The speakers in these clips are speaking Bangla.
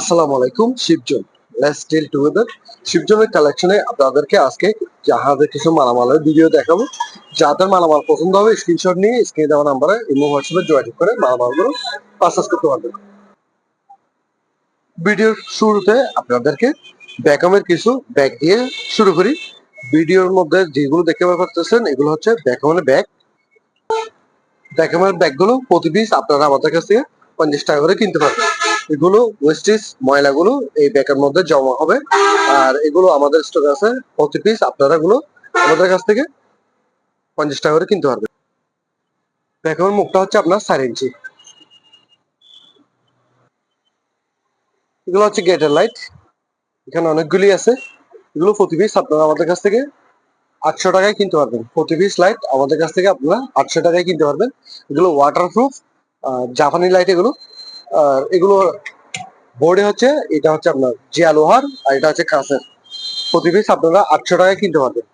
আসসালামু আলাইকুম, শিবজন। লেটস ডিল টুগেদার শিবজনের কালেকশনে আপনাদেরকে আজকে জাহাজের কিছু মালামালের ভিডিও দেখাবো। যাদের মালামাল পছন্দ হবে স্ক্রিনশট নিয়ে স্ক্রিনে দেওয়া নাম্বারে ইমো হোয়াটসঅ্যাপে যোগাযোগ করে মালামালগুলো পারচেস করতে পারবেন। ভিডিওর শুরুতে আপনাদেরকে ব্যাকমের কিছু ব্যাগ দিয়ে শুরু করি। ভিডিওর মধ্যে যেগুলো দেখতে পাচ্ছেন, এগুলো হচ্ছে ব্যাকমের ব্যাগ ব্যাকমের ব্যাগগুলো প্রতি পিস আপনারা আমাদের কাছ থেকে পঞ্চাশ টাকা করে কিনতে পারবেন। এগুলো ওয়েস্টেজ ময়লাগুলো এই ব্যাগের মধ্যে জমা হবে। আর এগুলো আমাদের স্টক আছে প্রতি পিস আপনারা এগুলো আমাদের কাছ থেকে পঞ্চাশ টাকা করে কিনতে পারবেন। ব্যাগের মুখটা হচ্ছে আপনার চার ইঞ্চি। এগুলো হচ্ছে গেটের লাইট এখানে অনেকগুলি আছে। এগুলো প্রতি পিস আপনারা আমাদের কাছ থেকে আটশো টাকায় কিনতে পারবেন। প্রতি পিস লাইট আমাদের কাছ থেকে আপনারা আটশো টাকায় কিনতে পারবেন। এগুলো ওয়াটারপ্রুফ জাপানি লাইট এগুলো। আর এগুলো বোর্ডে হচ্ছে, এটা হচ্ছে আপনার জিয়া লোহার, আর এটা হচ্ছে কাঁচের। প্রতি পিস আপনারা আটশো টাকায় কিনতে পারবেন।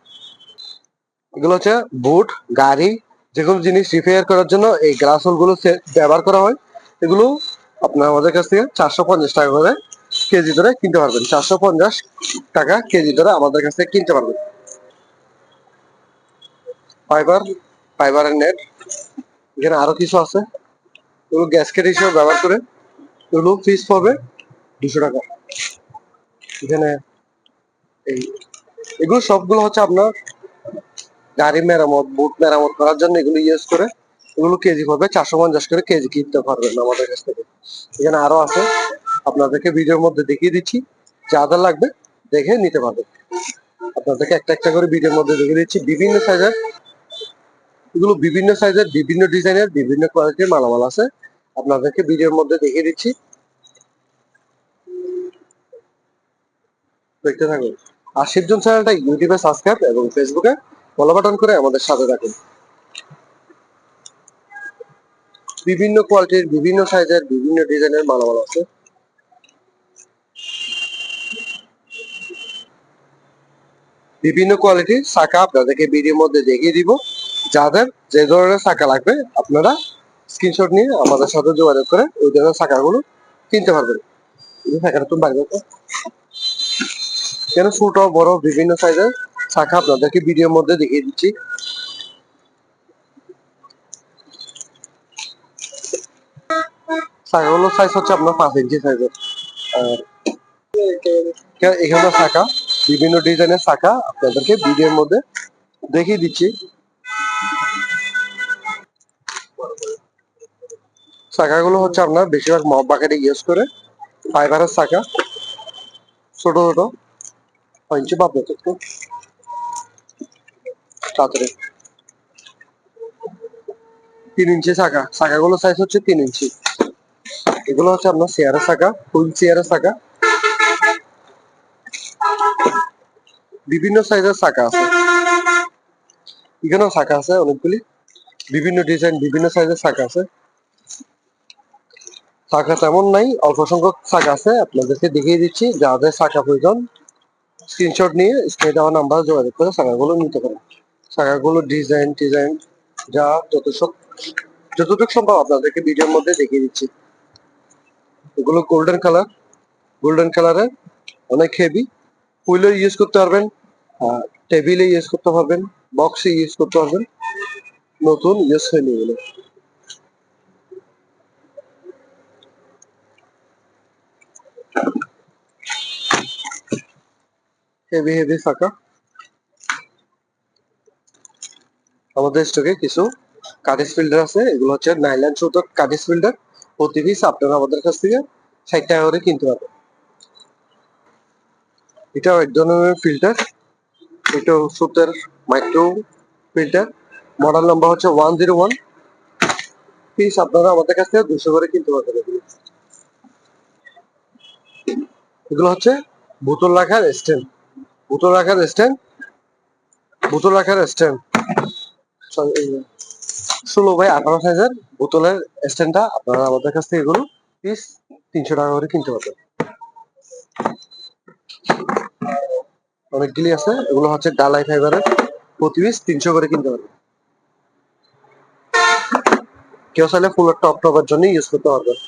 এগুলো হচ্ছে বুট গাড়ি যে কোনো জিনিস রিপেয়ার করার জন্য এই গ্লাসগুলো সে- ব্যবহার করা হয়। এগুলো আপনার আমাদের কাছ থেকে চারশো পঞ্চাশ টাকা করে কেজি ধরে কিনতে পারবেন। চারশো পঞ্চাশ টাকা কেজি ধরে আমাদের কাছ থেকে কিনতে পারবেন। ফাইবার ফাইবারের নেট এখানে আরও কিছু আছে। এগুলো গ্যাসকেট হিসেবে ব্যবহার করে এগুলো পিস পড়বে দুশো টাকা। এখানে এই, এগুলো সবগুলো হচ্ছে আপনার গাড়ি মেরামত বুট মেরামত করার জন্য এগুলো ইউজ করে এগুলো কেজি পড়বে চারশো পঞ্চাশ করে কেজি কিনতে পারবেন আমাদের কাছ থেকে। এখানে আরও আছে, আপনাদেরকে ভিডিওর মধ্যে দেখিয়ে দিচ্ছি যাদের লাগবে দেখে নিতে পারবেন। আপনাদেরকে একটা একটা করে ভিডিওর মধ্যে দেখিয়ে দিচ্ছি, বিভিন্ন সাইজের এগুলো বিভিন্ন সাইজের বিভিন্ন ডিজাইনের বিভিন্ন কোয়ালিটির মালামাল আছে। আপনাদেরকে ভিডিওর মধ্যে দেখিয়ে দিচ্ছি। দেখতে থাকুন। আর শিবজন চ্যানেলটা ইউটিউবে সাবস্ক্রাইব এবং ফেসবুকে ফলো বাটন করে আমাদের সাথে থাকুন। বিভিন্ন কোয়ালিটির বিভিন্ন সাইজের বিভিন্ন ডিজাইনের মালামাল আছে। বিভিন্ন কোয়ালিটির শাখা আপনাদেরকে ভিডিওর মধ্যে দেখিয়ে দিব। যাদের যে ধরনের শাখা লাগবে, আপনারা স্ক্রিনশট নিয়ে আমাদের সাথে যোগাযোগ করে ওই ধরনের শাখাগুলো কিনতে পারবেন তুমি দাও। কেন ছোট, বড়, বিভিন্ন সাইজের শাখা আপনাদেরকে ভিডিওর মধ্যে দেখিয়ে দিচ্ছি। শাখাগুলোর সাইজ হচ্ছে আপনার পাঁচ ইঞ্চি সাইজের আর এখানে শাখা বিভিন্ন ডিজাইনের শাখা আপনাদেরকে ভিডিওর মধ্যে দেখিয়ে দিচ্ছি। শাখাগুলো হচ্ছে আপনার বেশিরভাগ মব বাকেটে ইউজ করে ফাইবারের শাখা ছোট ছোট। ইঞ্চি একটু তাড়াতাড়ি। তিন ইঞ্চি শাখা শাখাগুলো সাইজ হচ্ছে তিন ইঞ্চি। এগুলো হচ্ছে আপনার চেয়ারের শাখা ফুল চেয়ারের শাখা বিভিন্ন সাইজের শাখা আছে। এখানেও শাখা আছে অনেকগুলি। বিভিন্ন ডিজাইন বিভিন্ন সাইজের শাখা আছে। শাখা তেমন নাই, অল্প সংখ্যক শাখা আছে, আপনাদেরকে দেখিয়ে দিচ্ছি, যাদের শাখা প্রয়োজন স্ক্রিনশট নিয়ে স্ক্রিনে দেওয়া নাম্বার যোগাযোগ করে শাখাগুলো নিতে পারেন। শাখাগুলো ডিজাইন ডিজাইন যা যত যতটুকু সম্ভব আপনাদেরকে ভিডিওর মধ্যে দেখিয়ে দিচ্ছি। এগুলো গোল্ডেন কালার গোল্ডেন কালারের অনেক হেভি হুইলে ইউজ করতে পারবেন টেবিলে ইউজ করতে পারবেন বক্সে ইউজ করতে পারবেন, নতুন ইউজ হয়নি এগুলো। হেভি হেভি ফাঁকা আমাদের স্টকে কিছু কাটিস ফিল্টার আছে, এগুলো হচ্ছে নাইলান সুতোর কাটিস ফিল্টার প্রতি পিস আপনারা আমাদের কাছ থেকে ষাট টাকা করে কিনতে পারবেন। এটাও এক ধরনের ফিল্টার এটা সুতের মাইক্রো ফিল্টার মডেল নাম্বার হচ্ছে ওয়ান জিরো ওয়ান পিস আপনারা আমাদের কাছ থেকে দুশো করে কিনতে পারবেন এগুলো হচ্ছে বোতল রাখার স্ট্যান্ড। বোতল রাখার স্ট্যান্ড, বোতল রাখার স্ট্যান্ড। ষোলো বাই আঠারো সাইজের বোতলের স্ট্যান্ডটা আপনারা আমাদের কাছ থেকে এগুলো পিস তিনশো টাকা করে কিনতে পারবেন। অনেকগুলি আছে, এগুলো হচ্ছে ডালাই ফাইবারের প্রতি পিস তিনশো করে কিনতে পারবেন। কেউ চাইলে ফুলের টপ টপের জন্য ইউজ করতে পারবেন।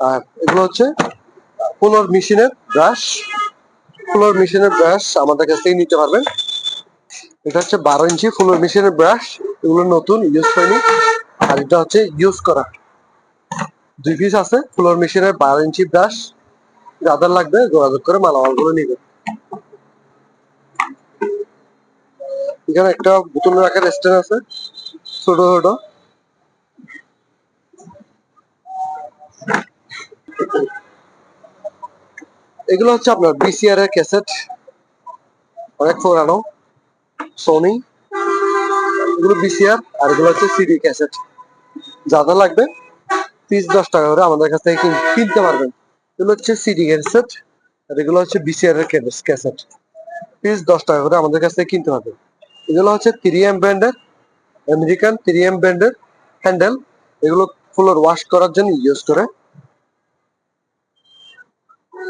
আর এগুলো হচ্ছে ফ্লোর মেশিনের ব্রাশ ফ্লোর মেশিনের ব্রাশ আমাদের কাছ থেকে নিতে পারবেন। এটা হচ্ছে বারো ইঞ্চি ফ্লোর মেশিনের ব্রাশ এগুলো নতুন ইউজ হয়নি। আর এটা হচ্ছে ইউজ করা। দুই পিস আছে ফ্লোর মেশিনের বারো ইঞ্চি ব্রাশ যাদের লাগবে যোগাযোগ করে মালামালগুলো নিবে এখানে একটা বোতল রাখার স্ট্যান্ড আছে, ছোট ছোট। এগুলো হচ্ছে আপনার বিসিআর এর ক্যাসেট অনেক পুরানো সোনি এগুলো বিসিআর আর এগুলো হচ্ছে সিডি ক্যাসেট যা যা লাগবে পিস দশ টাকা করে আমাদের কাছ থেকে কিন- কিনতে পারবেন। এগুলো হচ্ছে সিডি ক্যাসেট আর এগুলো হচ্ছে বিসিআর এর ক্যাসেট পিস দশ টাকা করে আমাদের কাছ থেকে কিনতে পারবেন। এগুলো হচ্ছে থ্রি এম ব্র্যান্ডের আমেরিকান থ্রি এম ব্র্যান্ডের হ্যান্ডেল এগুলো ফুলোর ওয়াশ করার জন্য ইউজ করে।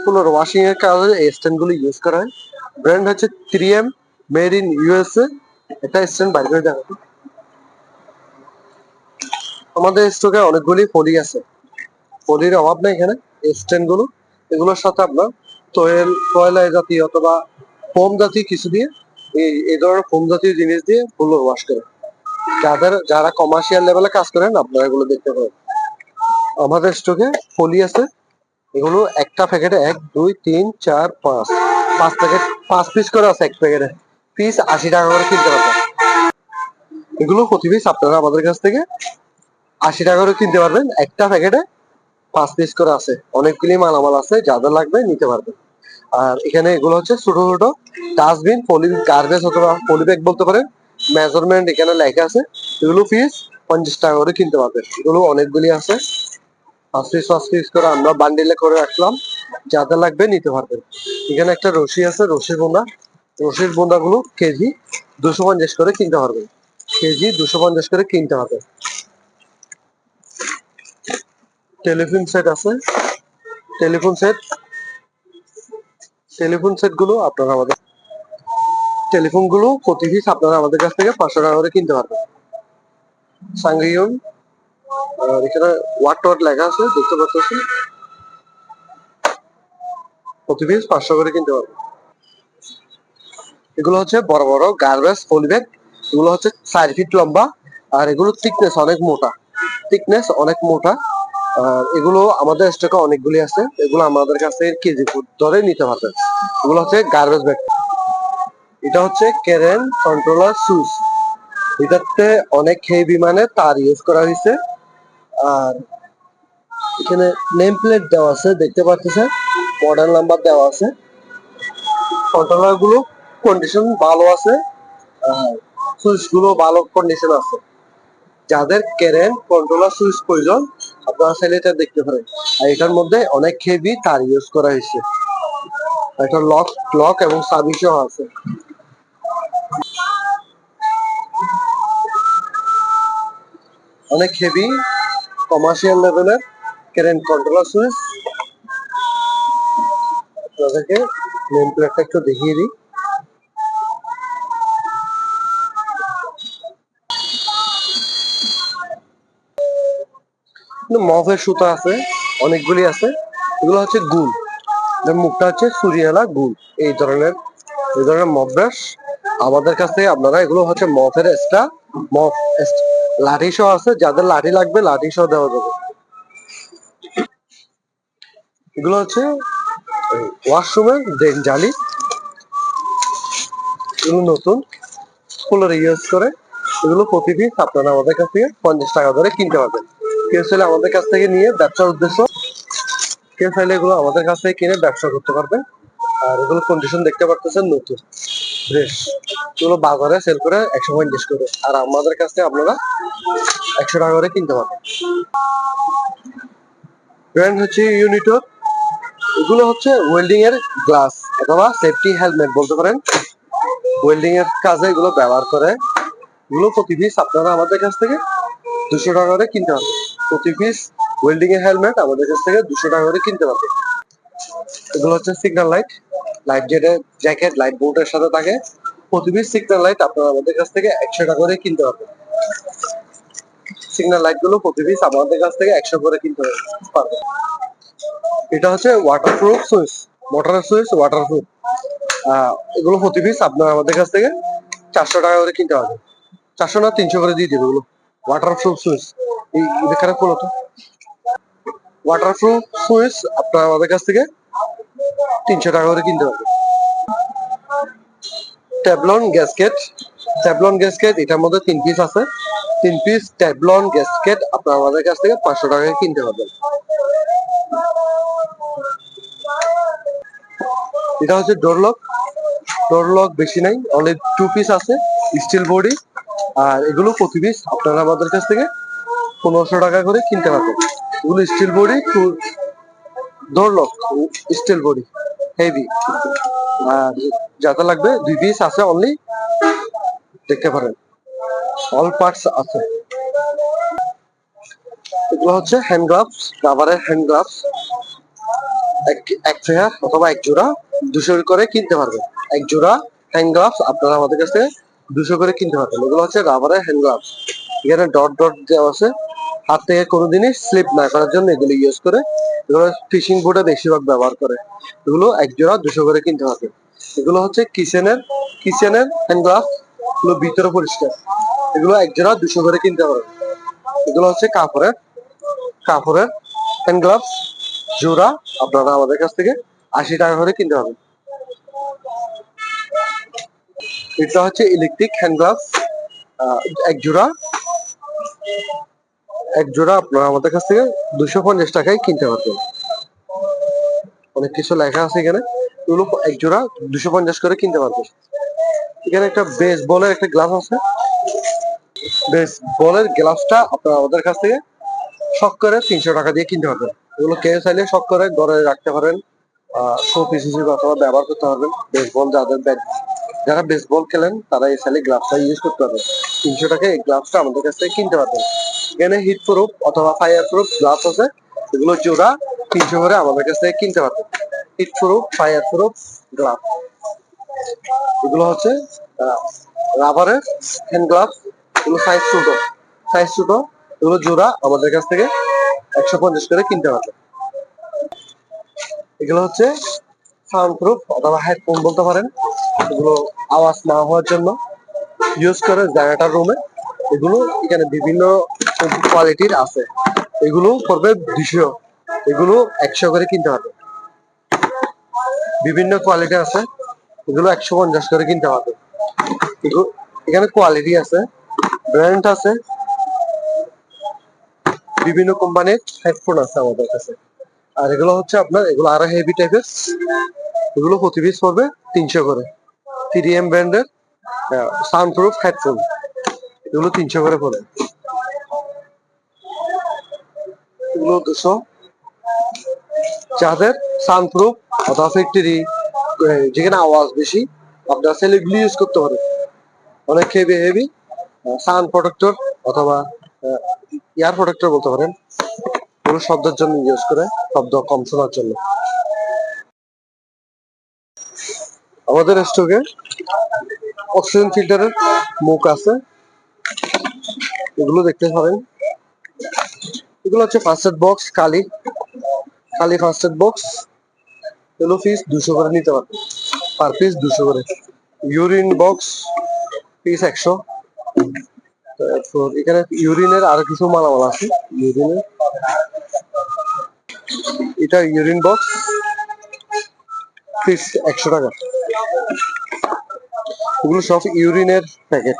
ফুলোর ওয়াশিং এর কাজে এই স্ট্যান্ডগুলো ইউজ করা হয়। ব্র্যান্ড হচ্ছে three M made in USA একটা স্ট্যান্ড বাইর করে দেখাবো। আমাদের স্টকে অনেকগুলি ফলি আছে। ফলির অভাব নেই এখানে। স্ট্যান্ডগুলো, এগুলোর সাথে আপনার তয়েল কয়লা জাতীয় অথবা ফোম জাতীয় কিছু দিয়ে এই এই ধরনের ফোম জাতীয় জিনিস দিয়ে ফুলোর ওয়াশ করে। যাদের, যারা কমার্শিয়াল লেভেলে কাজ করেন, আপনারা এগুলো দেখতে পারেন। আমাদের স্টকে ফলি আছে। এগুলো একটা প্যাকেটে এক, দুই, তিন, চার, পাঁচ। পাঁচ প্যাকেট পাঁচ পিস করে আছে এক প্যাকেটে পিস আশি টাকা করে কিনতে পারবেন। এগুলো প্রতি পিস আপনারা আমাদের কাছ থেকে আশি টাকা করে কিনতে পারবেন। একটা প্যাকেটে পাঁচ পিস করে আছে। অনেকগুলি মালামাল আছে যাদের লাগবে নিতে পারবেন। আর এখানে এগুলো হচ্ছে ছোট ছোট ডাস্টবিন পলি গার্বেজ অথবা পলি ব্যাগ বলতে পারেন। মেজারমেন্ট এখানে লেখা আছে। এগুলো পিস পঞ্চাশ টাকা করে কিনতে পারবেন। এগুলো অনেকগুলি আছে। পাঁচ পিস করে আমরা বান্ডিলে করে রাখলাম। যাদের লাগবে নিতে পারবেন। এখানে একটা রশি আছে, রশির বোনা। রশির বোনা গুলো কেজি দুশো পঞ্চাশ করে কিনতে পারবেন কেজি দুশো পঞ্চাশ করে কিনতে হবে। টেলিফোন সেট আছে। Telephone set. টেলিফোন সেটগুলো আপনারা আমাদের টেলিফোনগুলো প্রতি পিস আপনারা আমাদের কাছ থেকে পাঁচশো টাকা করে কিনতে পারবেন। সাংরিয়ন আর এখানে ওয়াট লেখা আছে, দেখতে প্রতি পিস পাঁচশো করে কিনতে এগুলো হচ্ছে বড় বড় গার্বেজ, পলিব্যাগ, এগুলো হচ্ছে চার ফিট লম্বা, আর এগুলো থিকনেস অনেক মোটা। থিকনেস অনেক মোটা। আর এগুলো আমাদের স্টকে অনেকগুলি আছে। এগুলো আমাদের কাছে কেজি ধরে নিতে পারবেন এগুলো হচ্ছে গার্বেজ ব্যাগ। এটা হচ্ছে কেরেন কন্ট্রোলার সুইচ এটাতে অনেক হেভি মানে তার ইউজ করা হয়েছে। আর এখানে নেম প্লেট দেওয়া আছে, দেখতে পাচ্ছেন? মডেল নাম্বার দেওয়া আছে। কন্ট্রোলারগুলো কন্ডিশন ভালো আছে সুইচগুলো ভালো কন্ডিশন আছে। যাদের কেরেন কন্ট্রোলার সুইচ প্রয়োজন, আপনারা চাইলে এটা দেখতে পারেন। আর এটার মধ্যে অনেক হেভি তার ইউজ করা হয়েছে। এটা লক লক এবং সার্ভিসও আছে। অনেক হেভি কমার্শিয়াল লেভেলের কেরেন কন্ট্রোলার সুইচ আপনাদেরকে নেম প্লেটটা একটু দেখিয়ে দিই। মফের সুতা আছে, অনেকগুলি আছে। এগুলো হচ্ছে গুল। মুখটা হচ্ছে সুরিয়ালা গুল। এই ধরনের এই ধরনের মফ ব্রাশ আমাদের কাছে আপনারা এগুলো হচ্ছে মফের এক্সট্রা মফ লাঠি সহ আছে, যাদের লাঠি লাগবে লাঠি সহ দেওয়া যাবে। এগুলো হচ্ছে ওয়াশরুমের ড্রেন জালি। এগুলো নতুন ফুলের ইউজ করে। এগুলো প্রতি পিস আপনারা আমাদের কাছ থেকে পঞ্চাশ টাকা ধরে কিনতে পারবেন। কেউ চাইলে আমাদের কাছ থেকে নিয়ে ব্যবসার উদ্দেশ্য, কেউ চাইলে এগুলো আমাদের কাছ থেকে কিনে ব্যবসা করতে পারবে আর এগুলো কন্ডিশন দেখতে পারতেছেন নতুন। ফ্রেশ এগুলো বাজারে সেল করে একশো পঞ্চাশ করে। আর আমাদের কাছ আপনারা একশো টাকা করে কিনতে পারবেন। ব্র্যান্ড হচ্ছে ইউনিটর এগুলো হচ্ছে ওয়েল্ডিং এর গ্লাস অথবা সেফটি হেলমেট বলতে পারেন। ওয়েল্ডিং এর কাজে এগুলো ব্যবহার করে। এগুলো প্রতি পিস আপনারা আমাদের কাছ থেকে দুশো টাকা করে কিনতে হবে প্রতি পিস ওয়েল্ডিং এর হেলমেট আমাদের কাছ থেকে দুশো টাকা করে কিনতে পারবে এগুলো হচ্ছে সিগন্যাল লাইট লাইট জেটের জ্যাকেট লাইট বোর্ডের সাথে থাকে। প্রতি পিস সিগন্যাল লাইট আপনারা আমাদের কাছ থেকে একশো টাকা করে কিনতে পারবেন। সিগন্যাল লাইটগুলো প্রতি পিস আমাদের কাছ থেকে একশো করে কিনতে পারবেন। এটা হচ্ছে waterproof switch motor switch waterproof এগুলো প্রতি পিস আপনার আমাদের কাছ থেকে চারশো টাকা করে কিনতে পারবেন। চারশো না, তিনশো করে দিয়ে দেবে এগুলো। ওয়াটারপ্রুফ সুইচ এই এখানে কোনো তো। ওয়াটারপ্রুফ সুইচ আপনার আমাদের কাছ থেকে তিনশো টাকা করে কিনতে পারবেন ট্যাবলন গ্যাসকেট ট্যাবলন গ্যাসকেট এটার মধ্যে তিন পিস আছে। তিন পিস ট্যাবলন গ্যাসকেট আপনার আমাদের কাছ থেকে পাঁচশো টাকায় কিনতে পারবেন এটা হচ্ছে ডোরলক ডোরলক বেশি নাই অনলি টু পিস আছে স্টিল বডি আর এগুলো প্রতি পিস আপনারা আমাদের কাছ থেকে পনেরোশো টাকা করে কিনতে পারবেন। এগুলো steel body two door lock steel body heavy আর যাতে লাগবে, দুই পিস আছে অনলি দেখতে পারেন। অল পার্টস আছে। এগুলো হচ্ছে হ্যান্ড গ্লাভস রাবারের হ্যান্ড গ্লাভস এক পেয়ার অথবা এক জোড়া দুশো করে কিনতে পারবেন। এক জোড়া হ্যান্ড গ্লাভস আপনারা আমাদের কাছ থেকে দুশো করে কিনতে পারবেন। এগুলো হচ্ছে রাবারের হ্যান্ড গ্লাভস এখানে ডট ডট দেওয়া আছে। হাত থেকে কোনো জিনিস স্লিপ না করার জন্য এগুলো ইউজ করে এগুলো ফিশিং বোর্ডে বেশিরভাগ ব্যবহার করে। এগুলো এক জোড়া দুশো করে কিনতে হবে। এগুলো হচ্ছে কিচেনের কিচেনের হ্যান্ড গ্লাভস এগুলো ভিতরে পরিষ্কার। এগুলো এক জোড়া দুশো করে কিনতে পারবেন এগুলো হচ্ছে কাপড়ের কাপড়ের হ্যান্ড গ্লাভস জোড়া, আপনারা আমাদের কাছ থেকে আশি টাকা করে কিনতে হবে। এটা হচ্ছে ইলেকট্রিক হ্যান্ড গ্লাভস এক জোড়া এক জোড়া আপনারা আমাদের কাছ থেকে দুশো পঞ্চাশ টাকায় কিনতে পারবেন। অনেক কিছু লেখা আছে এখানে। এগুলো এক জোড়া দুশো পঞ্চাশ করে কিনতে পারবেন। এখানে একটা বেস বলের একটা গ্লাস আছে। বেস বলের গ্লাসটা আপনারা আমাদের কাছ থেকে শখ করে তিনশো টাকা দিয়ে কিনতে পারবেন। এগুলো কেউ চাইলে শখ করে ঘরে রাখতে পারেন শো পিস হিসেবে অথবা ব্যবহার করতে পারবেন। বেসবল যাদের ব্যাট যারা বেসবল খেলেন, তারা এই চাইলে গ্লাভসটা ইউজ করতে পারবেন। তিনশো টাকা এই গ্লাভসটা আমাদের কাছ থেকে কিনতে পারবেন। এখানে হিট প্রুফ অথবা ফায়ার প্রুফ গ্লাভস আছে এগুলো জোড়া তিনশো করে আমাদের কাছ থেকে কিনতে পারবেন। Heat proof fire proof glove এগুলো হচ্ছে রাবারের হ্যান্ড গ্লাভস এগুলো সাইজ ছোট। সাইজ ছোট, এগুলো জোড়া আমাদের কাছ থেকে একশো পঞ্চাশ করে কিনতে পারবেন। এগুলো হচ্ছে সাউন্ড প্রুফ অথবা হেডফোন বলতে পারেন। এগুলো আওয়াজ না হওয়ার জন্য। ইউজ করে জায়গাটার রুমে এগুলো এখানে বিভিন্ন কোয়ালিটির আছে। এগুলো পড়বে দুশো এগুলো একশো করে কিনতে হবে। বিভিন্ন কোয়ালিটি আছে, এগুলো একশো পঞ্চাশ করে কিনতে হবে। এখানে কোয়ালিটি আছে ব্র্যান্ড আছে, বিভিন্ন কোম্পানির হেডফোন আছে আমাদের কাছে। আর এগুলো হচ্ছে আপনার, এগুলো আরও হেভি টাইপের এগুলো প্রতি পিস পড়বে তিনশো করে। থ্রি এম ব্র্যান্ডের সাউন্ড প্রুফ হেডফোন এগুলো তিনশো করে পড়ে। এগুলো দুশো। যাদের অথবা ফ্যাক্টরি যেখানে আওয়াজ বেশি ইউজ করতে পারেন। অনেক হেভি হেভি সাউন্ড প্রোটেক্টর অথবা এয়ার প্রোটেক্টর বলতে পারেন। এগুলো শব্দের জন্য ইউজ করে, শব্দ কম শোনার জন্য। আমাদের স্টকে অক্সিজেন ফিল্টারের মুখ আছে। এগুলো দেখতে পারেন এগুলো হচ্ছে ফার্স্ট এড বক্স কালি। কালি ফার্স্ট এড বক্স এগুলো পিস দুশো করে নিতে পারবেন। পার পিস দুশো করে। ইউরিন বক্স পিস একশো। তারপর এখানে ইউরিনের আরও কিছু মালামাল আছে। ইউরিনের এটা ইউরিন বক্স পিস একশো টাকা। এগুলো সব ইউরিনের প্যাকেট।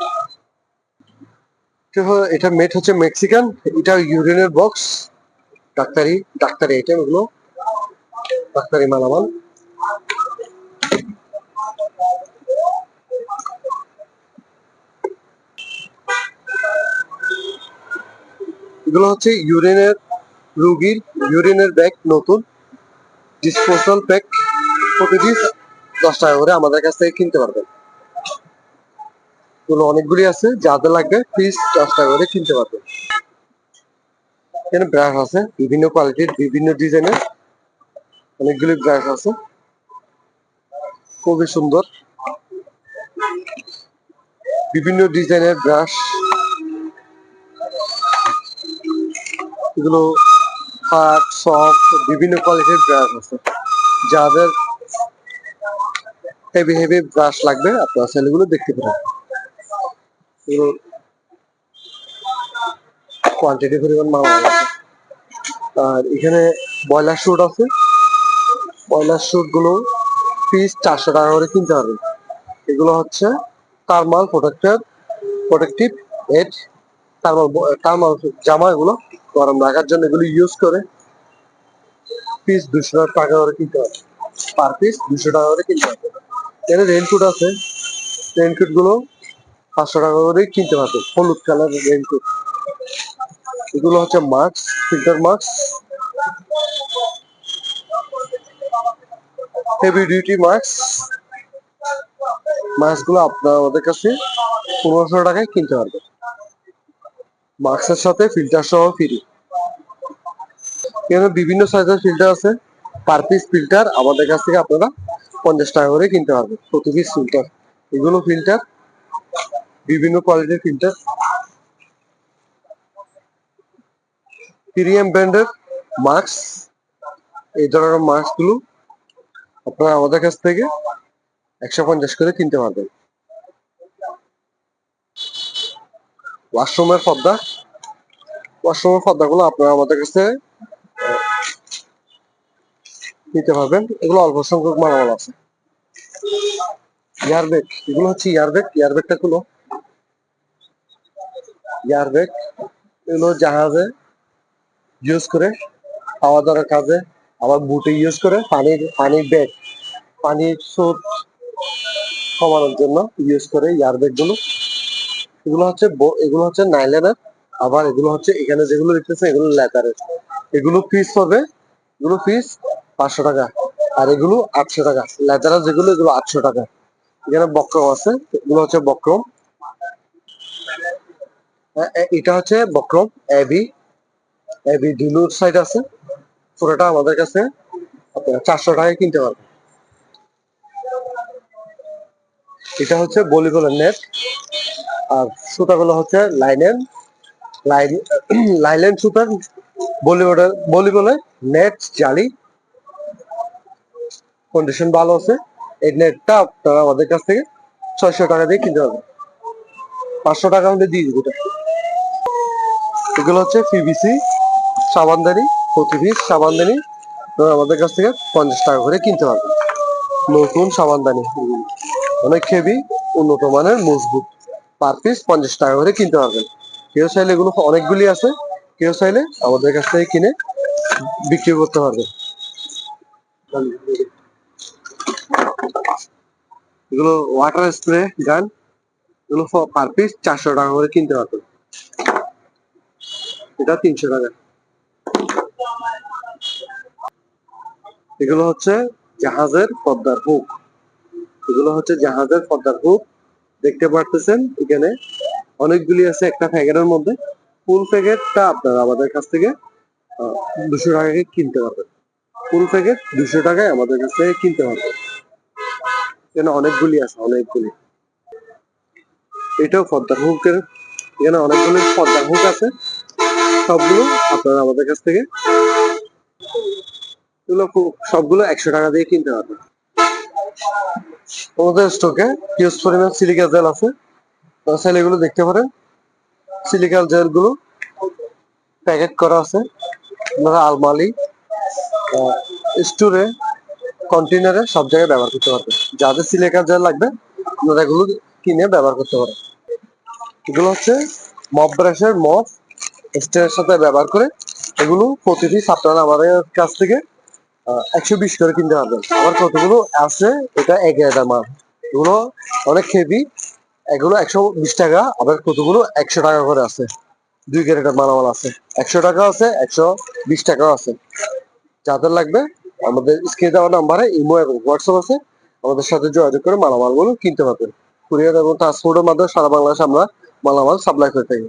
এটা মেট হচ্ছে মেক্সিকান এটা ইউরিনের বক্স ডাক্তারি ডাক্তারি আইটেম এগুলো, ডাক্তারি মালামাল। এগুলো হচ্ছে ইউরিনের রুগীর, ইউরিনের ব্যাগ নতুন। ডিসপোজাল প্যাক প্রতিটি দশ টাকা করে আমাদের কাছ থেকে কিনতে পারবেন। এগুলো অনেকগুলি আছে যাদের লাগবে পিস দশ টাকা করে কিনতে পারবেন। এখানে ব্রাশ আছে, বিভিন্ন কোয়ালিটির বিভিন্ন ডিজাইনের অনেকগুলি ব্রাশ আছে। খুবই সুন্দর। বিভিন্ন ডিজাইনের ব্রাশ এগুলো হার্ড সফট বিভিন্ন কোয়ালিটির ব্রাশ আছে। যাদের হেভি হেভি ব্রাশ লাগবে, আপনারা সেলগুলো দেখতে পারেন। কোয়ান্টিটি পরিমাণ মাল আর এখানে ব্রয়লার শুট আছে। ব্রয়লার শুটগুলো পিস চারশো টাকা করে কিনতে পারবেন এগুলো হচ্ছে thermal protected protective add thermal thermal জামা এগুলো গরম রাখার জন্য এগুলো ইউজ করে পিস দুশো টাকা করে কিনতে হবে। পার পিস দুশো টাকা করে কিনতে হবে। এখানে রেইনকোট আছে। রেইনকোটগুলো পাঁচশো টাকা করে কিনতে পারবে। হলুদ কালার রেইনকোট এগুলো হচ্ছে mask filter mask heavy duty mask মাস্কগুলো আপনার আমাদের কাছে পনেরোশো টাকায় কিনতে পারবেন মাস্কের সাথে ফিল্টার সহ ফ্রি এখানে বিভিন্ন সাইজের ফিল্টার আছে। পার পিস ফিল্টার আমাদের কাছ থেকে আপনারা পঞ্চাশ টাকা করে কিনতে পারবেন। প্রতি পিস ফিল্টার এগুলো ফিল্টার বিভিন্ন কোয়ালিটির ফিল্টার। প্রিমিয়াম ব্র্যান্ডের মাস্ক এই ধরনের মাস্কগুলো আপনারা আমাদের কাছ থেকে একশো পঞ্চাশ করে কিনতে পারবেন। ওয়াশরুমের পর্দা ওয়াশরুমের পর্দাগুলো আপনারা আমাদের কাছে আহ, নিতে পারবেন। এগুলো অল্প সংখ্যক মালামাল আছে। ইয়ারব্যাগ এগুলো হচ্ছে ইয়ারব্যাগ ইয়ারব্যাগটা গুলো ইয়ারব্যাগ এগুলো জাহাজে ইউজ করে, খাওয়া দাওয়ার কাজে, আবার বুটে ইউজ করে পানির পানির ব্যাগ পানির স্রোত কমানোর জন্য ইউজ করে ইয়ারব্যাগগুলো। এগুলো হচ্ছে এগুলো হচ্ছে নাইলেনের আবার এগুলো হচ্ছে এখানে যেগুলো দেখতেছে এগুলো লেদারের এগুলো পিস হবে, এগুলো পিস পাঁচশো টাকা, আর এগুলো আটশো টাকা। লেদারের যেগুলো, এগুলো আটশো টাকা। এখানে বক্রম আছে, এগুলো হচ্ছে বক্রম। এটা হচ্ছে বক্রম এবি এবি ডিলুর সাইড আছে। পুরোটা আমাদের কাছে আপনারা চারশো টাকায় কিনতে পারবেন। এটা হচ্ছে ভলিবলের নেট আর সুতাগুলো হচ্ছে লাইনেন লাইন লাইলেন সুতার ভলিবলের ভলিবলের নেট জালি। কন্ডিশন ভালো আছে। এই নেটটা আপনারা আমাদের কাছ থেকে ছয়শো টাকা দিয়ে কিনতে পারবেন। পাঁচশো টাকা আমাদের দিয়ে দিব। এগুলো হচ্ছে পিভিসি সাবানদানি প্রতি পিস সাবানদানি আমাদের কাছ থেকে পঞ্চাশ টাকা করে কিনতে পারবেন। নতুন সাবানদানি। অনেক হেভি, উন্নত মানের, মজবুত। পার পিস পঞ্চাশ টাকা করে কিনতে পারবেন। কেউ চাইলে এগুলো অনেকগুলি আছে। কেউ চাইলে আমাদের কাছ থেকে কিনে বিক্রি করতে পারবে এগুলো ওয়াটার স্প্রে গান এগুলো পার পিস চারশো টাকা করে কিনতে পারবেন। এটা তিনশো টাকা। এগুলো হচ্ছে জাহাজের পদ্মার হুক। এগুলো হচ্ছে জাহাজের পদ্মার হুক। দেখতে পারতেছেন এখানে অনেকগুলি আছে একটা প্যাকেটের মধ্যে। ফুল প্যাকেটটা আপনারা আমাদের কাছ থেকে দুশো টাকায় কিনতে পারবেন। ফুল প্যাকেট দুশো টাকায় আমাদের কাছ থেকে কিনতে পারবেন। এখানে অনেকগুলি আছে, অনেকগুলি। এটাও পদ্মার হুকের, এখানে অনেকগুলি পদ্মার হুক আছে। সবগুলো আপনারা আমাদের কাছ থেকে। এগুলো সবগুলো একশো টাকা দিয়ে কিনতে পারবেন আমাদের স্টকে হিউজ পরিমাণ সিলিকা জেল আছে। চাইলে এগুলো দেখতে পারেন। সিলিকা জেলগুলো প্যাকেট করা আছে। আপনারা আলমারি স্টোরে কন্টেনারে সব জায়গায় ব্যবহার করতে পারবেন। যাদের সিলিকা জেল লাগবে, আপনারা এগুলো কিনে ব্যবহার করতে পারেন। এগুলো হচ্ছে মপ ব্রাশের মপ স্টেনের সাথে ব্যবহার করে এগুলো প্রতি পিস আপনারা আমাদের কাছ থেকে একশো বিশ করে কিনতে পারবেন আবার কতগুলো আছে, এটা এক হাজার মাল। এগুলো অনেক হেভি এগুলো একশো বিশ টাকা, আবার কতগুলো একশো টাকা করে আছে। দুই ক্যারেটের মালামাল আছে। একশো টাকা আছে, একশো বিশ টাকাও আছে। যাদের লাগবে, আমাদের স্ক্রিনে দেওয়া নাম্বারে ইমো এবং হোয়াটসঅ্যাপ আছে, আমাদের সাথে যোগাযোগ করে মালামালগুলো কিনতে পারবেন। কুরিয়ার এবং ট্রান্সপোর্টের মাধ্যমে সারা বাংলাদেশে আমরা মালামাল সাপ্লাই করে থাকি।